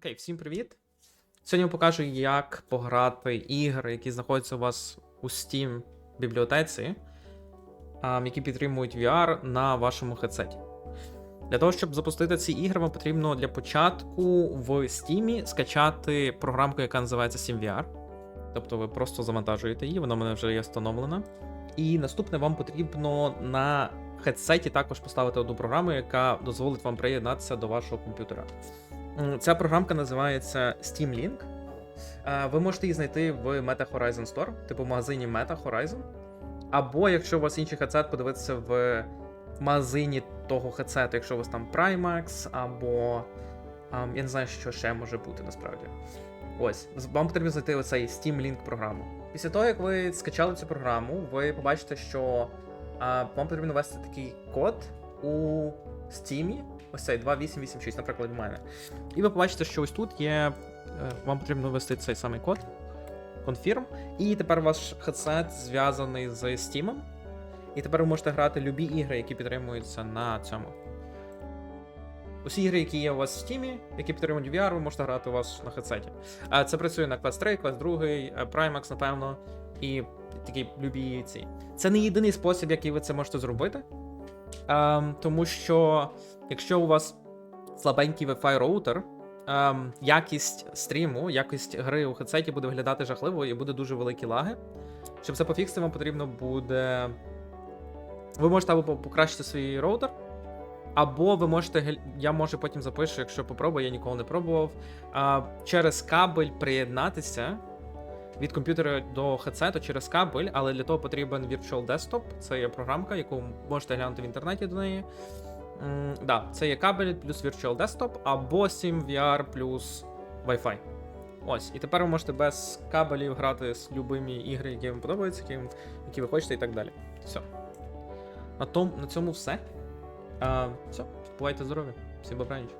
Окей, всім привіт. Сьогодні я покажу, як пограти ігри, які знаходяться у вас у Steam бібліотеці, які підтримують VR на вашому хедсеті. Для того, щоб запустити ці ігри, вам потрібно для початку в Steam скачати програмку, яка називається SteamVR. Тобто ви просто завантажуєте її, вона в мене вже є встановлена. І наступне вам потрібно на хедсеті також поставити одну програму, яка дозволить вам приєднатися до вашого комп'ютера. Ця програмка називається Steam Link. Ви можете її знайти в Meta Horizon Store, типу в магазині Meta Horizon. Або якщо у вас інший хедсет, подивитися в магазині того хедсету, якщо у вас там Primax, або я не знаю, що ще може бути насправді. Ось, вам потрібно знайти оцей Steam Link програму. Після того, як ви скачали цю програму, ви побачите, що а, вам потрібно ввести такий код у Steam, ось цей 2886, наприклад, в мене. І ви побачите, що ось тут є. е, Вам потрібно ввести цей самий код. Confirm. І тепер ваш хедсет зв'язаний з Steam. І тепер ви можете грати любі ігри, які підтримуються на цьому. Усі ігри, які є у вас в Steam, які підтримують VR, ви можете грати у вас на хедсеті. Це працює на Quest 3, Quest 2, е, Primax, напевно, і такі любі ці. Це не єдиний спосіб, який ви це можете зробити. Ем, тому що якщо у вас слабенький Wi-Fi роутер, ем, якість стріму, якість гри у хедсеті буде виглядати жахливо і буде дуже великі лаги. Щоб це пофіксити, вам потрібно буде. Ви можете або покращити свій роутер, або ви можете. Я може потім запишу, якщо попробую, я ніколи не пробував. Через кабель приєднатися від комп'ютера до хедсету через кабель, але для того потрібен Virtual Desktop. Це є програмка, яку можете глянути в інтернеті до неї. Да, це є кабель плюс Virtual Desktop, або SimVR плюс Wi-Fi. Ось, і тепер ви можете без кабелів грати з любими ігри, які вам подобаються, які, які ви хочете, і так далі. Все. На, том, на цьому все. А, все, бувайте здорові. Всім добраніч.